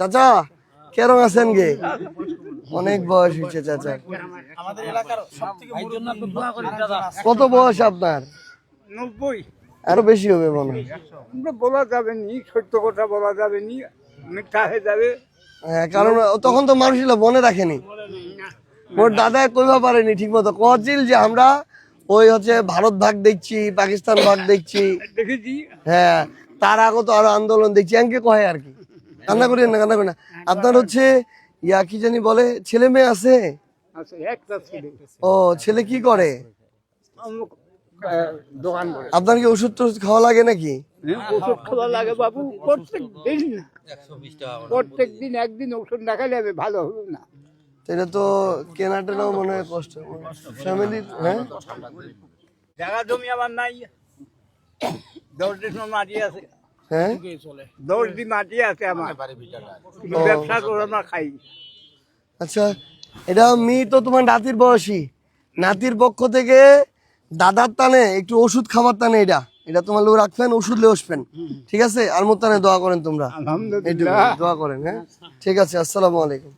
চাচা কেরম আছেন গে? অনেক বয়স হয়েছে চাচা। কত বয়স আপনার? নব্বই। আরও বেশি হবে মনে হয়। বলা যাবে নি সত্য কথা বলা যাবে নি মিথ্যা হয়ে যাবে। হ্যাঁ, কারণ তখন তো মানুষ মনে রাখেনি। ওর দাদা কইবা পারেনি ঠিক মতো কছিল যে আমরা ওই হচ্ছে ভারত ভাগ দেখছি পাকিস্তান ভাগ দেখছি। দেখেছি। হ্যাঁ তার আগে তো আরও আন্দোলন দেখছি। এমকে কয় আর কি? কান্না করেন না কান্না করেন না। আপনার হচ্ছে ইয়া কি জানি বলে ছেলে মেয়ে আছে? আচ্ছা একটা ছেলে। ও ছেলে কি করে? আপনার কি ওষুধ টষুধ খাওয়া লাগে নাকি? হ্যাঁ, ওষুধ খাওয়া লাগে বাবু প্রত্যেক দিন। প্রত্যেক দিন একদিন ওষুধ না খেলে আমি ভালো হবে না। তো এটা তো কেনা মনে হয় কষ্ট। ফ্যামিলি হ্যাঁ? জায়গা জমি আমার নাই। দশ দিন মাটি আছে। হ্যাঁ? দশ দিন মাটি আছে আমার। ব্যবসা করে আমরা খাই। আচ্ছা এটা মি তো তোমার নাতির বয়সী। নাতির পক্ষ থেকে দাদার টানে একটু ওষুধ খাবার টানে এটা। এটা তোমার লোক রাখবেন ওষুধ লে আসবেন ঠিক আছে? আর মোর টানে দোয়া করেন তোমরা। দোয়া করেন হ্যাঁ? ঠিক আছে আসসালামু আলাইকুম।